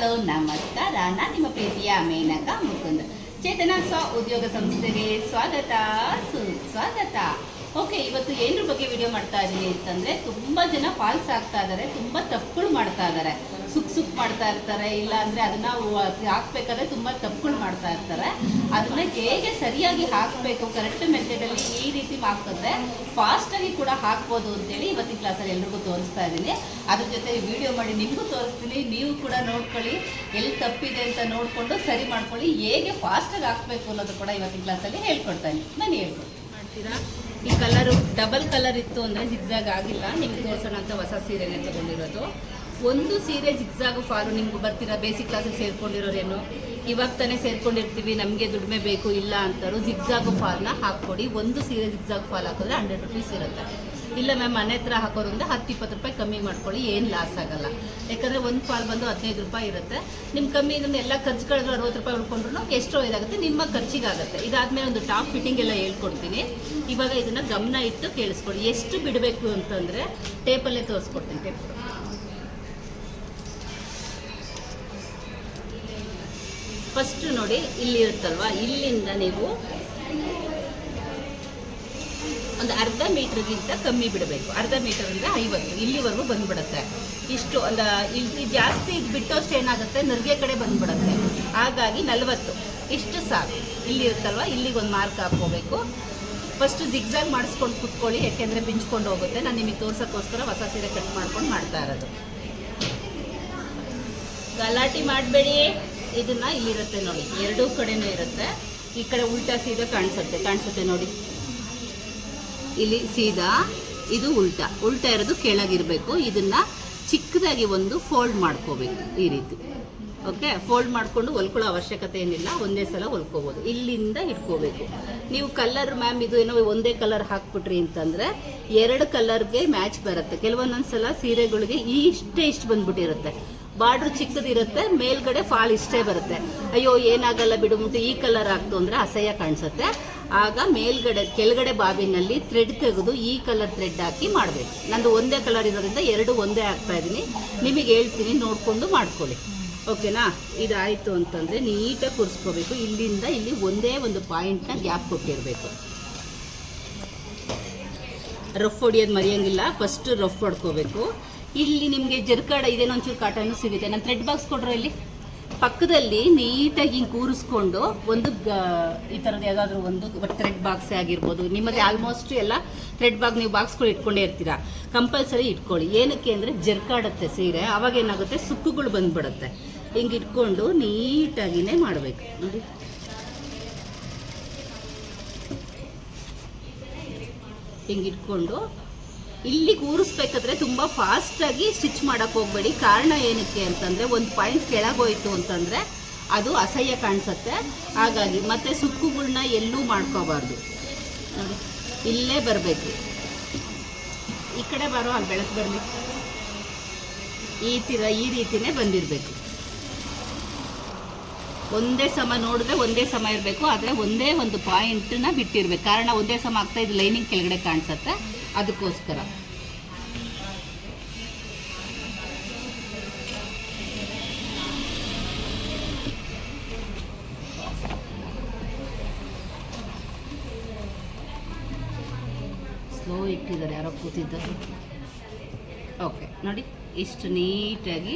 Hello, ನಮಸ್ಕಾರ. ನಾನು ನಿಮ್ಮ ಪ್ರೀತಿಯ ಮೇನಕ ಮುಕುಂದ್. ಚೇತನ ಸ್ವ ಉದ್ಯೋಗ ಸಂಸ್ಥೆಗೆ ಸ್ವಾಗತ. ಸುಸ್ವಾಗತ. ಓಕೆ, ಇವತ್ತು ಏನರ ಬಗ್ಗೆ ವಿಡಿಯೋ ಮಾಡ್ತಾ ಇದ್ದೀನಿ ಅಂತಂದ್ರೆ ತುಂಬಾ ಜನ ಫಾಲ್ಸ್ ಆಗ್ತಾ ಇದ್ದಾರೆ ತುಂಬಾ ತಪ್ಪುಗಳು ಮಾಡ್ತಾ ಇದ್ದಾರೆ ಸುಕ್ ಸುಕ್ ಮಾಡ್ತಾ ಇರ್ತಾರೆ ಇಲ್ಲ ಅಂದ್ರೆ ಅದನ್ನ ಹಾಕ್ಬೇಕಾದ್ರೆ ತುಂಬಾ ತಪ್ಪುಗಳು ಮಾಡ್ತಾ ಇರ್ತಾರೆ. ಅದನ್ನ ಹೇಗೆ ಸರಿಯಾಗಿ ಹಾಕಬೇಕು ಕರೆಕ್ಟ್ ಮೆಥಡಲ್ಲಿ ಈ ರೀತಿ ಹಾಕಿದ್ರೆ ಫಾಸ್ಟ್ ಆಗಿ ಕೂಡ ಹಾಕ್ಬೋದು ಅಂತೇಳಿ ಇವತ್ತಿನ ಕ್ಲಾಸಲ್ಲಿ ಎಲ್ರಿಗೂ ತೋರಿಸ್ತಾ ಇದ್ದೀನಿ. ಅದ್ರ ಜೊತೆ ವಿಡಿಯೋ ಮಾಡಿ ನಿಮಗೂ ತೋರಿಸ್ತೀನಿ. ನೀವು ಕೂಡ ನೋಡ್ಕೊಳ್ಳಿ. ಎಲ್ಲಿ ತಪ್ಪಿದೆ ಅಂತ ನೋಡಿಕೊಂಡು ಸರಿ ಮಾಡ್ಕೊಳ್ಳಿ. ಹೇಗೆ ಫಾಸ್ಟಾಗಿ ಹಾಕ್ಬೇಕು ಅನ್ನೋದು ಕೂಡ ಇವತ್ತಿನ ಕ್ಲಾಸಲ್ಲಿ ಹೇಳ್ಕೊಡ್ತಾ ಇದ್ದೀನಿ. ನಾನು ಹೇಳ್ಕೊಡ್ತೀನಿ ಈ ಕಲರು ಡಬಲ್ ಕಲರ್ ಇತ್ತು ಅಂದರೆ ಜಿಗ್ಜಾಗ್ ಆಗಿಲ್ಲ. ನಿಮ್ಗೆ ತೋರಿಸೋಣ ಅಂತ ಹೊಸ ಸೀರೆನೇ ತೊಗೊಂಡಿರೋದು. ಒಂದು ಸೀರೆ ಜಿಗ್ಜಾಗ್ ಫಾಲು ನಿಮ್ಗೆ ಬರ್ತೀರಾ? ಬೇಸಿಕ್ ಕ್ಲಾಸಿಗೆ ಸೇರ್ಕೊಂಡಿರೋರೇನು? ಇವಾಗ ತಾನೇ ಸೇರ್ಕೊಂಡಿರ್ತೀವಿ, ನಮಗೆ ದುಡಿಮೆ ಬೇಕು, ಇಲ್ಲ ಅಂತಾರು ಜಿಗ್ಜಾಗ್ ಫಾಲ್ನ ಹಾಕ್ಕೊಡಿ. ಒಂದು ಸೀರೆ ಜಿಗ್ಜಾಗ್ ಫಾಲ್ ಹಾಕಿದ್ರೆ ಹಂಡ್ರೆಡ್ ರುಪೀಸ್ ಇರುತ್ತೆ. ಇಲ್ಲ ಮ್ಯಾಮ್ ಮನೆ ಹತ್ರ ಹಾಕೋದ್ರಿಂದ ಹತ್ತು, ಇಪ್ಪತ್ತು ರೂಪಾಯಿ ಕಮ್ಮಿ ಮಾಡ್ಕೊಳ್ಳಿ, ಏನು ಲಾಸ್ ಆಗಲ್ಲ. ಯಾಕಂದರೆ ಒಂದು ಫಾಲ್ ಬಂದು ಹದಿನೈದು ರೂಪಾಯಿ ಇರುತ್ತೆ. ನಿಮ್ಮ ಕಮ್ಮಿ ಇದನ್ನ ಎಲ್ಲ ಖರ್ಚು ಅರವತ್ತು ರೂಪಾಯಿ ಉಳ್ಕೊಂಡ್ರು ಎಷ್ಟೋ ಇದಾಗುತ್ತೆ, ನಿಮ್ಮ ಖರ್ಚಿಗಾಗುತ್ತೆ. ಇದಾದಮೇಲೆ ಒಂದು ಟಾಪ್ ಫಿಟ್ಟಿಂಗ್ ಎಲ್ಲ ಹೇಳ್ಕೊಡ್ತೀನಿ. ಇವಾಗ ಇದನ್ನು ಗಮನ ಇಟ್ಟು ಕೇಳಿಸ್ಕೊಡಿ. ಎಷ್ಟು ಬಿಡಬೇಕು ಅಂತಂದರೆ ಟೇಪಲ್ಲೇ ತೋರಿಸ್ಕೊಡ್ತೀನಿ. ಟೇಪ್ ಫಸ್ಟ್ ನೋಡಿ ಇಲ್ಲಿ ಇರುತ್ತಲ್ವಾ ಇಲ್ಲಿಂದ ನೀವು ಒಂದು ಅರ್ಧ ಮೀಟ್ರ್ಗಿಂತ ಕಮ್ಮಿ ಬಿಡಬೇಕು. ಅರ್ಧ ಮೀಟರ್ ಅಂದರೆ ಐವತ್ತು. ಇಲ್ಲಿವರೆಗೂ ಬಂದ್ಬಿಡುತ್ತೆ. ಇಷ್ಟು ಒಂದು ಇಲ್ಲಿ ಜಾಸ್ತಿ ಇದು ಬಿಟ್ಟೋಷ್ಟು ಏನಾಗುತ್ತೆ? ನರ್ಗೆ ಕಡೆ ಬಂದ್ಬಿಡುತ್ತೆ. ಹಾಗಾಗಿ ನಲವತ್ತು. ಇಷ್ಟು ಸಾಕು. ಇಲ್ಲಿ ಇರುತ್ತಲ್ವ ಇಲ್ಲಿಗೆ ಒಂದು ಮಾರ್ಕ್ ಹಾಕೋಬೇಕು ಫಸ್ಟು ಜಿಗ್ಜಾಗ್ ಮಾಡಿಸ್ಕೊಂಡು ಕುತ್ಕೊಳ್ಳಿ. ಯಾಕೆಂದರೆ ಬಿಂಚ್ಕೊಂಡು ಹೋಗುತ್ತೆ. ನಾನು ನಿಮಗೆ ತೋರ್ಸೋಕ್ಕೋಸ್ಕರ ಹೊಸ ಸೀರೆ ಕಟ್ ಮಾಡ್ಕೊಂಡು ಮಾಡ್ತಾ ಇರೋದು. ಗಲಾಟೆ ಮಾಡಬೇಡಿ. ಇದನ್ನ ಇಲ್ಲಿರುತ್ತೆ ನೋಡಿ. ಎರಡೂ ಕಡೆನೂ ಇರುತ್ತೆ. ಈ ಕಡೆ ಉಲ್ಟಾ ಸೀದಾ ಕಾಣಿಸುತ್ತೆ. ಕಾಣಿಸುತ್ತೆ ನೋಡಿ. ಇಲ್ಲಿ ಸೀದಾ, ಇದು ಉಲ್ಟಾ. ಉಲ್ಟಾ ಇರೋದು ಕೆಳಗಿರಬೇಕು. ಇದನ್ನ ಚಿಕ್ಕದಾಗಿ ಒಂದು ಫೋಲ್ಡ್ ಮಾಡ್ಕೋಬೇಕು ಈ ರೀತಿ. ಓಕೆ? ಫೋಲ್ಡ್ ಮಾಡಿಕೊಂಡು ಹೊಲ್ಕೊಳ್ಳೋ ಅವಶ್ಯಕತೆ ಏನಿಲ್ಲ. ಒಂದೇ ಸಲ ಹೊಲ್ಕೋಬೋದು. ಇಲ್ಲಿಂದ ಇಟ್ಕೋಬೇಕು. ನೀವು ಕಲರ್ ಮ್ಯಾಮ್, ಇದು ಏನೋ ಒಂದೇ ಕಲರ್ ಹಾಕ್ಬಿಟ್ರಿ ಅಂತಂದರೆ ಎರಡು ಕಲರ್ಗೆ ಮ್ಯಾಚ್ ಬರುತ್ತೆ. ಕೆಲವೊಂದೊಂದು ಸಲ ಸೀರೆಗಳಿಗೆ ಇಷ್ಟೇ ಇಷ್ಟು ಬಂದ್ಬಿಟ್ಟಿರುತ್ತೆ. ಬಾರ್ಡ್ರ್ ಚಿಕ್ಕದಿರುತ್ತೆ, ಮೇಲ್ಗಡೆ ಫಾಲ್ ಇಷ್ಟೇ ಬರುತ್ತೆ. ಅಯ್ಯೋ, ಏನಾಗಲ್ಲ ಬಿಡುಮುಟ್ಟು ಈ ಕಲರ್ ಆಗ್ತು ಅಂದರೆ ಅಸಹ್ಯ ಕಾಣಿಸುತ್ತೆ. ಆಗ ಮೇಲ್ಗಡೆ, ಕೆಳಗಡೆ ಬಾಬಿನಲ್ಲಿ ಥ್ರೆಡ್ ತೆಗೆದು ಈ ಕಲರ್ ಥ್ರೆಡ್ ಹಾಕಿ ಮಾಡಬೇಕು. ನಂದು ಒಂದೇ ಕಲರ್ ಇರೋದ್ರಿಂದ ಎರಡು ಒಂದೇ ಆಗ್ತಾ ಇದ್ದೀನಿ ನಿಮಗೆ ಹೇಳ್ತೀನಿ, ನೋಡಿಕೊಂಡು ಮಾಡ್ಕೊಳ್ಳಿ. ಓಕೆನಾ? ಇದಾಯಿತು ಅಂತಂದರೆ ನೀಟಾಗಿ ಕೂರಿಸ್ಕೋಬೇಕು. ಇಲ್ಲಿಂದ ಇಲ್ಲಿ ಒಂದೇ ಒಂದು ಪಾಯಿಂಟ್ನ ಗ್ಯಾಪ್ ಕೊಟ್ಟಿರಬೇಕು. ರಫ್ ಹೊಡಿಯೋದು ಮರೆಯೋಂಗಿಲ್ಲ. First rough ಹೊಡ್ಕೋಬೇಕು. ಇಲ್ಲಿ ನಿಮಗೆ ಜರ್ಕಾಡ ಇದೇನೋ ಒಂಚೂರು ಕಾಟನ್ನು ಸಿಗುತ್ತೆ. ನಾನು ಥ್ರೆಡ್ ಬಾಕ್ಸ್ ಕೊಡ್ರೆ ಇಲ್ಲಿ. ಪಕ್ಕದಲ್ಲಿ ನೀಟಾಗಿ ಹಿಂಗೆ ಕೂರಿಸ್ಕೊಂಡು ಒಂದು ಈ ಥರದ್ದು ಯಾವುದಾದ್ರೂ ಒಂದು ಥ್ರೆಡ್ ಬಾಕ್ಸ್ ಆಗಿರ್ಬೋದು. ನಿಮ್ಮಲ್ಲಿ ಆಲ್ಮೋಸ್ಟ್ ಎಲ್ಲ ಥ್ರೆಡ್ ಬಾಗ್ ನೀವು ಬಾಕ್ಸ್ಗಳು ಇಟ್ಕೊಂಡೇ ಇರ್ತೀರಾ. ಕಂಪಲ್ಸರಿ ಇಟ್ಕೊಳ್ಳಿ. ಏನಕ್ಕೆ ಅಂದರೆ ಜರ್ಕಾಡುತ್ತೆ ಸೀರೆ. ಅವಾಗ ಏನಾಗುತ್ತೆ? ಸುಕ್ಕುಗಳು ಬಂದ್ಬಿಡುತ್ತೆ. ಹಿಂಗೆ ಇಟ್ಕೊಂಡು ನೀಟಾಗಿನೇ ಮಾಡಬೇಕು. ನೋಡಿ. ಹಿಂಗೆ ಇಟ್ಕೊಂಡು ಇಲ್ಲಿ ಕೂರಿಸ್ಬೇಕಾದ್ರೆ ತುಂಬ ಫಾಸ್ಟಾಗಿ ಸ್ಟಿಚ್ ಮಾಡೋಕ್ಕೆ ಹೋಗಬೇಡಿ. ಕಾರಣ ಏನಕ್ಕೆ ಅಂತಂದರೆ ಒಂದು ಪಾಯಿಂಟ್ ಕೆಳಗೋಯ್ತು ಅಂತಂದರೆ ಅದು ಅಸಹ್ಯ ಕಾಣಿಸುತ್ತೆ. ಹಾಗಾಗಿ ಮತ್ತೆ ಸುಕ್ಕುಗಳನ್ನ ಎಲ್ಲೂ ಮಾಡ್ಕೋಬಾರ್ದು. ಇಲ್ಲೇ ಬರಬೇಕು. ಈ ಕಡೆ ಬರೋ ಅಲ್ಲಿ ಬೆಳಕು ಬರಲಿ. ಈ ತೀರ, ಈ ರೀತಿನೇ ಬಂದಿರಬೇಕು. ಒಂದೇ ಸಮ ನೋಡಿದ್ರೆ ಒಂದೇ ಸಮ ಇರಬೇಕು, ಆದರೆ ಒಂದೇ ಒಂದು ಪಾಯಿಂಟನ್ನ ಬಿಟ್ಟಿರಬೇಕು. ಕಾರಣ ಒಂದೇ ಸಮ ಆಗ್ತಾ ಇದು ಲೈನಿಂಗ್ ಕೆಳಗಡೆ ಕಾಣಿಸುತ್ತೆ. ಅದಕ್ಕೋಸ್ಕರ. ಸ್ಲೋ ಇಟ್ಟಿದ್ದಾರೆ ಯಾರೋ ಕೂತಿದ್ದಾರೆ. ಓಕೆ ನೋಡಿ. ಇಷ್ಟು ನೀಟಾಗಿ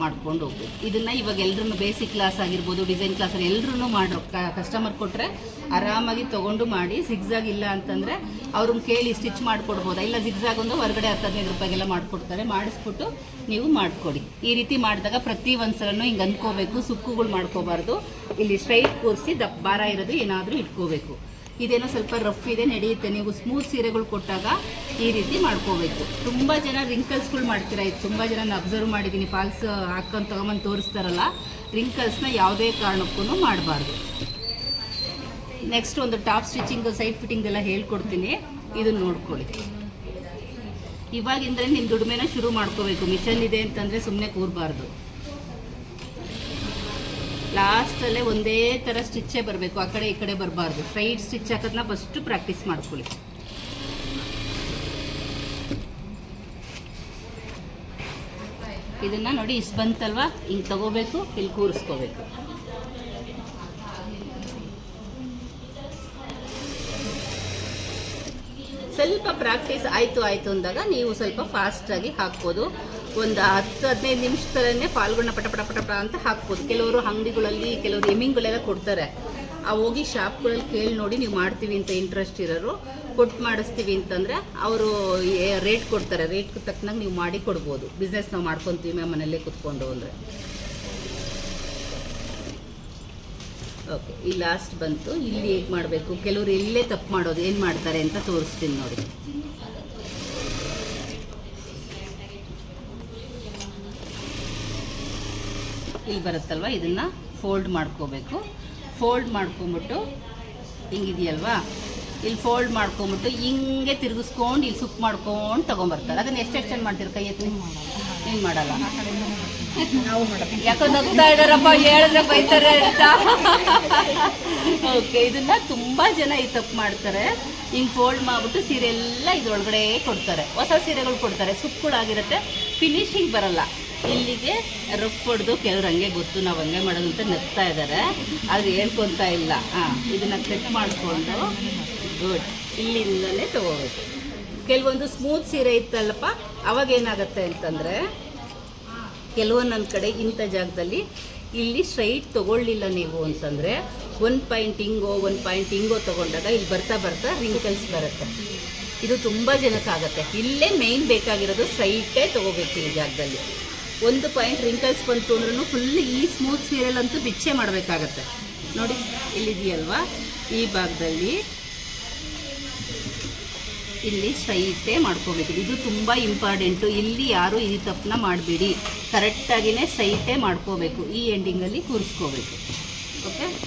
ಮಾಡ್ಕೊಂಡು ಹೋಗ್ಬೇಕು. ಇದನ್ನು ಇವಾಗ ಎಲ್ಲರೂ ಬೇಸಿಕ್ ಕ್ಲಾಸ್ ಆಗಿರ್ಬೋದು ಡಿಸೈನ್ ಕ್ಲಾಸಲ್ಲಿ ಎಲ್ಲರೂ ಮಾಡ್ರು. ಕಸ್ಟಮರ್ ಕೊಟ್ಟರೆ ಆರಾಮಾಗಿ ತೊಗೊಂಡು ಮಾಡಿ ಸಿಗ್ಸಾಗ್ ಇಲ್ಲ ಅಂತಂದರೆ ಅವ್ರನ್ನ ಕೇಳಿ ಸ್ಟಿಚ್ ಮಾಡಿಕೊಡ್ಬೋದಾ? ಇಲ್ಲ ಜಿಗ್ಸಾಗ್ ಒಂದು ಹೊರಗಡೆ ಹತ್ತು ಹದಿನೈದು ರೂಪಾಯಿಗೆಲ್ಲ ಮಾಡಿಕೊಡ್ತಾರೆ. ಮಾಡಿಸ್ಬಿಟ್ಟು ನೀವು ಮಾಡಿಕೊಡಿ. ಈ ರೀತಿ ಮಾಡಿದಾಗ ಪ್ರತಿ ಒಂದು ಸಲನೂ ಹಿಂಗೆ ಅಂದ್ಕೋಬೇಕು, ಸುಕ್ಕುಗಳು ಮಾಡ್ಕೋಬಾರ್ದು. ಇಲ್ಲಿ ಸ್ಟ್ರೈಟ್ ಕೂರಿಸಿ ದಪ್ಪ, ಭಾರ ಇರೋದು ಏನಾದರೂ ಇಟ್ಕೋಬೇಕು. ಇದೇನೋ ಸ್ವಲ್ಪ ರಫ್ ಇದೆ, ನಡೆಯುತ್ತೆ. ನೀವು ಸ್ಮೂತ್ ಸೀರೆಗಳು ಕೊಟ್ಟಾಗ ಈ ರೀತಿ ಮಾಡ್ಕೋಬೇಕು. ತುಂಬ ಜನ ರಿಂಕಲ್ಸ್ಗಳು ಮಾಡ್ತೀರಾ? ಇದು ತುಂಬ ಜನ ನಾನು ಅಬ್ಸರ್ವ್ ಮಾಡಿದ್ದೀನಿ ಫಾಲ್ಸ್ ಹಾಕೊಂಡು ತೊಗೊಂಬಂದು ತೋರಿಸ್ತಾರಲ್ಲ ರಿಂಕಲ್ಸ್ನ ಯಾವುದೇ ಕಾರಣಕ್ಕೂ ಮಾಡಬಾರ್ದು. ನೆಕ್ಸ್ಟ್ ಒಂದು ಟಾಪ್ ಸ್ಟಿಚಿಂಗ್ ಸೈಡ್ ಫಿಟ್ಟಿಂಗ್ ಎಲ್ಲ ಹೇಳ್ಕೊಡ್ತೀನಿ. ಇದನ್ನು ನೋಡ್ಕೊಳ್ಳಿ. ಇವಾಗಿಂದ್ರೆ ನಿಮ್ಮ ದುಡಿಮೆನ ಶುರು ಮಾಡ್ಕೋಬೇಕು. ಮಿಷನ್ ಇದೆ ಅಂತಂದರೆ ಸುಮ್ಮನೆ ಕೂರಬಾರ್ದು. ಲಾಸ್ಟಲ್ಲೇ ಒಂದೇ ಥರ ಸ್ಟಿಚ್ಚೇ ಬರಬೇಕು. ಆ ಕಡೆ ಈ ಕಡೆ ಬರಬಾರ್ದು. ಸೈಡ್ ಸ್ಟಿಚ್ ಹಾಕೋದನ್ನ ಫಸ್ಟು ಪ್ರಾಕ್ಟೀಸ್ ಮಾಡ್ಕೊಳ್ಳಿ. ಇದನ್ನ ನೋಡಿ ಇಷ್ಟು ಬಂತಲ್ವಾ? ಹಿಂಗೆ ತಗೋಬೇಕು, ಇಲ್ಲಿ ಕೂರಿಸ್ಕೋಬೇಕು. ಸ್ವಲ್ಪ ಪ್ರಾಕ್ಟೀಸ್ ಆಯಿತು ಆಯಿತು ಅಂದಾಗ ನೀವು ಸ್ವಲ್ಪ ಫಾಸ್ಟಾಗಿ ಹಾಕ್ಬೋದು. ಒಂದು ಹತ್ತು, ಹದಿನೈದು ನಿಮಿಷದಲ್ಲೇ ಪಟ ಪಟ ಪಟ ಪಟ ಅಂತ ಹಾಕ್ಬೋದು. ಕೆಲವರು ಅಂಗಡಿಗಳಲ್ಲಿ, ಕೆಲವರು ಎಮ್ಮಿಂಗ್ಗಳೆಲ್ಲ ಕೊಡ್ತಾರೆ. ಆ ಹೋಗಿ ಶಾಪ್ಗಳಲ್ಲಿ ಕೇಳಿ ನೋಡಿ ನೀವು ಮಾಡ್ತೀವಿ ಅಂತ ಇಂಟ್ರೆಸ್ಟ್ ಇರೋರು, ಕೊಟ್ಟು ಮಾಡಿಸ್ತೀವಿ ಅಂತಂದರೆ ಅವರು ರೇಟ್ ಕೊಡ್ತಾರೆ. ರೇಟ್ಗೆ ತಕ್ಕನಾಗ ನೀವು ಮಾಡಿ ಕೊಡ್ಬೋದು. ಬಿಸ್ನೆಸ್ ನಾವು ಮಾಡ್ಕೊತೀವಿ ಮ್ಯಾಮ್ ಮನೆಯಲ್ಲೇ ಕುತ್ಕೊಂಡು ಅಂದರೆ. ಓಕೆ ಈ ಲಾಸ್ಟ್ ಬಂತು. ಇಲ್ಲಿ ಹೇಗೆ ಮಾಡಬೇಕು? ಕೆಲವರು ಇಲ್ಲೇ ತಪ್ಪು ಮಾಡೋದು, ಏನು ಮಾಡ್ತಾರೆ ಅಂತ ತೋರಿಸ್ತೀನಿ ನೋಡಿ. ಇಲ್ಲಿ ಬರುತ್ತಲ್ವ? ಇದನ್ನು ಫೋಲ್ಡ್ ಮಾಡ್ಕೋಬೇಕು. ಫೋಲ್ಡ್ ಮಾಡ್ಕೊಂಬಿಟ್ಟು, ಹಿಂಗಿದೆಯಲ್ವಾ? ಇಲ್ಲಿ ಫೋಲ್ಡ್ ಮಾಡ್ಕೊಂಬಿಟ್ಟು ಹಿಂಗೆ ತಿರುಗಿಸ್ಕೊಂಡು ಇಲ್ಲಿ ಸುಕ್ ಮಾಡ್ಕೊಂಡು ತೊಗೊಂಬರ್ತಾರೆ. ಅದನ್ನು ಎಷ್ಟು ಎಕ್ಸ್ಟೆಂಡ್ ಮಾಡ್ತೀರ ಕೈ ಎತ್ತಿ? ಏನು ಮಾಡಲ್ಲ. ಯಾಕೋ ನಗ್ತಾ ಹೇಳಿದ್ರೆ ಬೈತಾರೆ ಅಂತ. ಓಕೆ ಇದನ್ನ ತುಂಬ ಜನ ಈ ತಪ್ಪು ಮಾಡ್ತಾರೆ. ಹಿಂಗೆ ಫೋಲ್ಡ್ ಮಾಡಿಬಿಟ್ಟು ಸೀರೆ ಎಲ್ಲ ಇದ್ರೊಳಗಡೆ ಕೊಡ್ತಾರೆ. ಹೊಸ ಸೀರೆಗಳು ಕೊಡ್ತಾರೆ. ಸುಕ್ಕುಳಾಗಿರುತ್ತೆ ಫಿನಿಶಿಂಗ್ ಬರಲ್ಲ. ಇಲ್ಲಿಗೆ ರಫ್ ಹೊಡೆದು ಕೆಲವ್ರು ಹಂಗೆ ಗೊತ್ತು, ನಾವು ಹಂಗೆ ಮಾಡೋದು ಅಂತ ನಗ್ತಾ ಇದ್ದಾರೆ ಆದರೆ ಹೇಳ್ಕೊತಾ ಇಲ್ಲ. ಹಾಂ, ಇದನ್ನ ಕಟ್ ಮಾಡಿಕೊಂಡು ಗುಡ್ ಇಲ್ಲಿಂದಲೇ ತಗೋಬೇಕು. ಕೆಲವೊಂದು ಸ್ಮೂತ್ ಸೀರೆ ಇತ್ತಲ್ಲಪ್ಪ, ಅವಾಗ ಏನಾಗುತ್ತೆ ಅಂತಂದರೆ ಕೆಲವೊಂದೊಂದು ಕಡೆ ಇಂಥ ಜಾಗದಲ್ಲಿ ಇಲ್ಲಿ ಸ್ಟ್ರೈಟ್ ತೊಗೊಳ್ಳಿಲ್ಲ ನೀವು ಅಂತಂದರೆ ಒನ್ ಪಾಯಿಂಟ್ ಹಿಂಗೋ ಒನ್ ಪಾಯಿಂಟ್ ಹಿಂಗೋ ತೊಗೊಂಡಾಗ ಇಲ್ಲಿ ಬರ್ತಾ ಬರ್ತಾ ರಿಂಕಲ್ಸ್ ಬರುತ್ತೆ. ಇದು ತುಂಬ ಜನಕ್ಕಾಗತ್ತೆ ಇಲ್ಲೇ ಮೇಯ್ನ್ ಬೇಕಾಗಿರೋದು ಸ್ಟ್ರೈಟೇ ತೊಗೋಬೇಕು ಈ ಜಾಗದಲ್ಲಿ. ಒಂದು ಪಾಯಿಂಟ್ ರಿಂಕಲ್ಸ್ ಬಂತು ಅಂದ್ರೂ ಫುಲ್ ಈ ಸ್ಮೂತ್ ಸೀರೆಲಂತೂ ಬಿಚ್ಚೆ ಮಾಡಬೇಕಾಗತ್ತೆ. ನೋಡಿ, ಇಲ್ಲಿದೆಯಲ್ವಾ? ಈ ಭಾಗದಲ್ಲಿ ಇಲ್ಲಿ ಸ್ಟ್ರೈಟೇ ಮಾಡ್ಕೋಬೇಕು. ಇದು ತುಂಬ ಇಂಪಾರ್ಟೆಂಟು ಇಲ್ಲಿ ಯಾರು ಈ ತಪ್ಪನ್ನ ಮಾಡಬೇಡಿ. ಕರೆಕ್ಟಾಗಿಯೇ ಸ್ಟ್ರೈಟೇ ಮಾಡ್ಕೋಬೇಕು. ಈ ಎಂಡಿಂಗಲ್ಲಿ ಕೂರಿಸ್ಕೋಬೇಕು. ಓಕೆ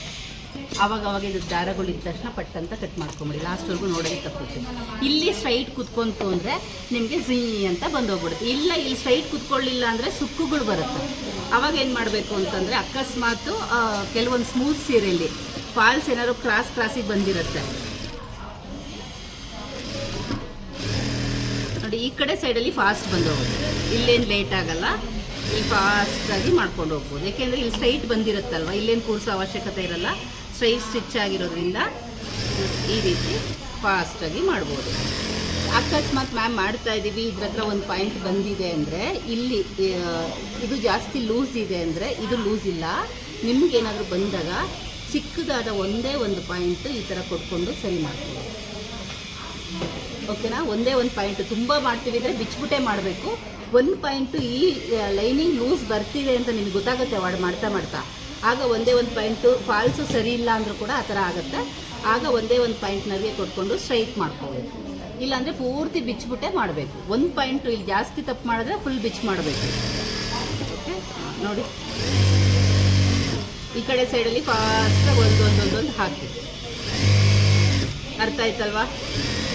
ಆವಾಗ ಅವಾಗ ಇದು ದಾರಗಳು ಇದ್ದ ತಕ್ಷಣ ಪಟ್ಟಂತ ಕಟ್ ಮಾಡ್ಕೊಂಬಿಡಿ. ಲಾಸ್ಟ್ವರೆಗೂ ನೋಡೋದು ತಪ್ಪುತ್ತೆ. ಇಲ್ಲಿ ಸ್ಟ್ರೈಟ್ ಕುತ್ಕೊಂತು ಅಂದರೆ ನಿಮಗೆ ಝೀ ಅಂತ ಬಂದೋಗ್ಬಿಡುತ್ತೆ. ಇಲ್ಲ, ಇಲ್ಲಿ ಸ್ಟ್ರೈಟ್ ಕುತ್ಕೊಳ್ಳಿಲ್ಲ ಅಂದರೆ ಸುಕ್ಕುಗಳು ಬರುತ್ತೆ. ಅವಾಗ ಏನು ಮಾಡಬೇಕು ಅಂತಂದರೆ ಅಕಸ್ಮಾತು ಕೆಲವೊಂದು ಸ್ಮೂತ್ ಸೀರೆಯಲ್ಲಿ ಫಾಲ್ಸ್ ಏನಾದ್ರು ಕ್ರಾಸ್ ಕ್ರಾಸಿಗೆ ಬಂದಿರುತ್ತೆ. ನೋಡಿ, ಈ ಕಡೆ ಸೈಡಲ್ಲಿ ಫಾಸ್ಟ್ ಬಂದು ಹೋಗುತ್ತೆ ಇಲ್ಲೇನು ಲೇಟ್ ಆಗಲ್ಲ. ಇಲ್ಲಿ ಫಾಸ್ಟಾಗಿ ಮಾಡ್ಕೊಂಡು ಹೋಗ್ಬೋದು. ಯಾಕೆಂದರೆ ಇಲ್ಲಿ ಸ್ಟ್ರೈಟ್ ಬಂದಿರುತ್ತಲ್ವ? ಇಲ್ಲೇನು ಕೂರಿಸೋ ಅವಶ್ಯಕತೆ ಇರಲ್ಲ. ಸ್ಟ್ರೈಟ್ ಸ್ಟಿಚ್ ಆಗಿರೋದ್ರಿಂದ ಈ ರೀತಿ ಫಾಸ್ಟಾಗಿ ಮಾಡ್ಬೋದು. ಅಕಸ್ಮಾತ್ ಮ್ಯಾಮ್ ಮಾಡ್ತಾ ಇದ್ದೀವಿ ಇದ್ರ ಹತ್ರ ಒಂದು ಪಾಯಿಂಟ್ ಬಂದಿದೆ ಅಂದರೆ ಇಲ್ಲಿ ಇದು ಜಾಸ್ತಿ ಲೂಸ್ ಇದೆ ಅಂದರೆ ಇದು ಲೂಸ್ ಇಲ್ಲ. ನಿಮ್ಗೇನಾದರೂ ಬಂದಾಗ ಚಿಕ್ಕದಾದ ಒಂದೇ ಒಂದು ಪಾಯಿಂಟ್ ಈ ಥರ ಕೊಟ್ಕೊಂಡು ಸರಿ ಮಾಡ್ತೀವಿ ಓಕೆನಾ ಒಂದೇ ಒಂದು ಪಾಯಿಂಟ್ ತುಂಬ ಮಾಡ್ತೀವಿ ಅಂದರೆ ಬಿಚ್ಚಿಬಿಟ್ಟೆ ಮಾಡಬೇಕು. ಒಂದು ಪಾಯಿಂಟು ಈ ಲೈನಿಂಗ್ ಲೂಸ್ ಬರ್ತಿದೆ ಅಂತ ನಿಮ್ಗೆ ಗೊತ್ತಾಗುತ್ತೆ ವಾಡ್ ಮಾಡ್ತಾ ಮಾಡ್ತಾ. ಆಗ ಒಂದೇ ಒಂದು ಪಾಯಿಂಟು ಫಾಲ್ಸು ಸರಿ ಇಲ್ಲ ಅಂದರೂ ಕೂಡ ಆ ಥರ ಆಗುತ್ತೆ. ಆಗ ಒಂದೇ ಒಂದು ಪಾಯಿಂಟ್ನಾಗೆ ಕೊಟ್ಕೊಂಡು ಸ್ಟ್ರೈಟ್ ಮಾಡ್ಕೋಬೇಕು. ಇಲ್ಲಾಂದರೆ ಪೂರ್ತಿ ಬಿಚ್ಚಿಬಿಟ್ಟೆ ಮಾಡಬೇಕು. ಒಂದು ಪಾಯಿಂಟು ಇಲ್ಲಿ ಜಾಸ್ತಿ ತಪ್ಪು ಮಾಡಿದ್ರೆ ಫುಲ್ ಬಿಚ್ ಮಾಡಬೇಕು. ಓಕೆ ನೋಡಿ. ಈ ಕಡೆ ಸೈಡಲ್ಲಿ ಫಾಸ್ಟಾಗಿ ಒಂದು ಒಂದು ಒಂದೊಂದು ಹಾಕಿ. ಅರ್ಥ ಆಯ್ತಲ್ವಾ?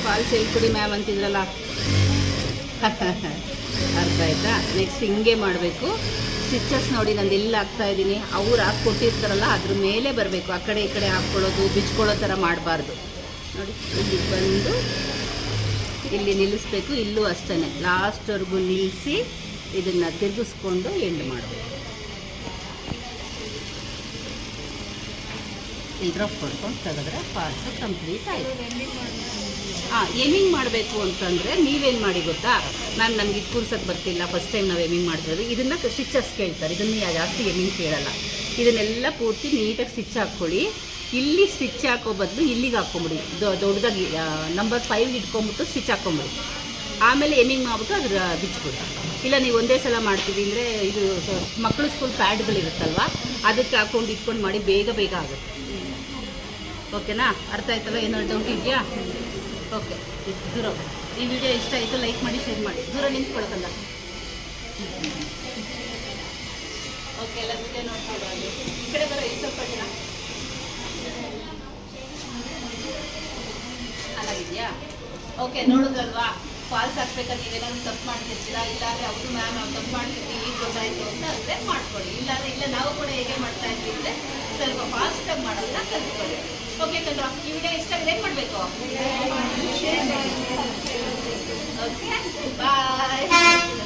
ಫಾಲ್ಸ್ ಕುಡಿ ಮ್ಯಾಮ್ ಅಂತಿದ್ರಲ್ಲ. ಅರ್ಥ ಆಯ್ತಾ? ನೆಕ್ಸ್ಟ್ ಹಿಂಗೆ ಮಾಡಬೇಕು. ಸ್ಟಿಚಸ್ ನೋಡಿ ನಾನು ಎಲ್ಲಿ ಹಾಕ್ತಾ ಇದ್ದೀನಿ. ಅವ್ರು ಹಾಕ್ಕೊಟ್ಟಿರ್ತಾರಲ್ಲ ಅದ್ರ ಮೇಲೆ ಬರಬೇಕು. ಆ ಕಡೆ ಈ ಕಡೆ ಹಾಕ್ಕೊಳ್ಳೋದು, ಬಿಚ್ಕೊಳ್ಳೋ ಥರ ಮಾಡಬಾರ್ದು. ನೋಡಿ, ಇಲ್ಲಿ ಬಂದು ಇಲ್ಲಿ ನಿಲ್ಲಿಸ್ಬೇಕು. ಇಲ್ಲೂ ಅಷ್ಟೇ ಲಾಸ್ಟ್ವರೆಗೂ ನಿಲ್ಲಿಸಿ ಇದನ್ನು ತಿರುಗಿಸ್ಕೊಂಡು ಎಂಡ್ ಮಾಡಬೇಕು. ಇಲ್ಲಿ ಕೊಡ್ಕೊಂಡು ತೆಗೆದ್ರೆ ಪಾರ್ಸು ಕಂಪ್ಲೀಟ್ ಆಯಿತು. ಹಾಂ ಎಮಿಂಗ್ ಮಾಡಬೇಕು ಅಂತಂದರೆ ನೀವೇನು ಮಾಡಿ ಗೊತ್ತಾ? ಮ್ಯಾಮ್ ನಮ್ಗೆ ಇದು ಕೂರ್ಸೋಕ್ಕೆ ಬರ್ತಿಲ್ಲ ಫಸ್ಟ್ ಟೈಮ್ ನಾವು ಏಮಿಂಗ್ ಮಾಡ್ತಿರೋದು. ಇದನ್ನು ಸ್ಟಿಚಸ್ ಕೇಳ್ತಾರೆ. ಇದನ್ನು ಜಾಸ್ತಿ ಏಮಿಂಗ್ ಕೇಳಲ್ಲ. ಇದನ್ನೆಲ್ಲ ಪೂರ್ತಿ ನೀಟಾಗಿ ಸ್ಟಿಚ್ ಹಾಕ್ಕೊಳ್ಳಿ. ಇಲ್ಲಿ ಸ್ಟಿಚ್ ಹಾಕೋ ಬದಲು ಇಲ್ಲಿಗೆ ಹಾಕ್ಕೊಂಬಿಡಿ. ದೊಡ್ಡದಾಗಿ ನಂಬರ್ ಫೈವ್ ಇಟ್ಕೊಂಬಿಟ್ಟು ಸ್ಟಿಚ್ ಹಾಕ್ಕೊಂಬಿಡಿ. ಆಮೇಲೆ ಎಮಿಂಗ್ ಮಾಡ್ಬಿಟ್ಟು ಅದ್ರ ಬಿಚ್ಬಿಡಿ. ಇಲ್ಲ, ನೀವು ಒಂದೇ ಸಲ ಮಾಡ್ತೀವಿ ಅಂದರೆ ಇದು ಮಕ್ಕಳು ಸ್ಕೂಲ್ ಪ್ಯಾಡ್ಗಳಿರುತ್ತಲ್ವ ಅದಕ್ಕೆ ಹಾಕ್ಕೊಂಡು ಇಟ್ಕೊಂಡು ಮಾಡಿ ಬೇಗ ಬೇಗ ಆಗುತ್ತೆ. ಓಕೆನಾ? ಅರ್ಥ ಆಯ್ತಲ್ಲ ಏನಾದ್ರು ಡೌಟ್ ಇದೆಯಾ? ಓಕೆ. ದೂರ ಈ ವಿಡಿಯೋ ಇಷ್ಟ ಆಯಿತು ಲೈಕ್ ಮಾಡಿ ಶೇರ್ ಮಾಡಿ. ದೂರ ನಿಂತ್ಕೊಳ್ಕಲ್ಲ ಓಕೆ, ಎಲ್ಲ ವಿಡಿಯೋ ನೋಡ್ಕೊಂಡು. ಈ ಕಡೆ ಬರೋ ಈ ಸ್ವಲ್ಪ ಜನ. ಅಲ್ಲಿದೆಯಾ ಓಕೆ, ನೋಡೋದಲ್ವಾ? ಫಾಲ್ಸ್ ಹಾಕ್ಬೇಕಾದ್ರೆ ನೀವೇನಾದ್ರು ತಪ್ಪು ಮಾಡ್ತಿರ್ತೀರಾ? ಇಲ್ಲಾಂದ್ರೆ ಅವರು ಮ್ಯಾಮ್ ನಾವು ತಪ್ಪು ಮಾಡ್ತಿರ್ತೀವಿ, ಈಗ ಗೊತ್ತಾಯಿತು ಅಂತ ಅಂದರೆ ಮಾಡ್ಕೊಳ್ಳಿ. ಇಲ್ಲಾಂದ್ರೆ ಇಲ್ಲ, ನಾವು ಕೂಡ ಹೇಗೆ ಮಾಡ್ತಾ ಇದ್ವಿ ಅಂದರೆ ಸ್ವಲ್ಪ ಫಾಸ್ಟಾಗಿ ಮಾಡೋದನ್ನ ಕಲ್ತ್ಕೊಳ್ಳಿ. ಓಕೆ ಚಂದ್ರ ಈ ವಿಡಿಯೋ ಇಷ್ಟ ಆಗಿದೆ ಏನು ಮಾಡಬೇಕು. Okay bye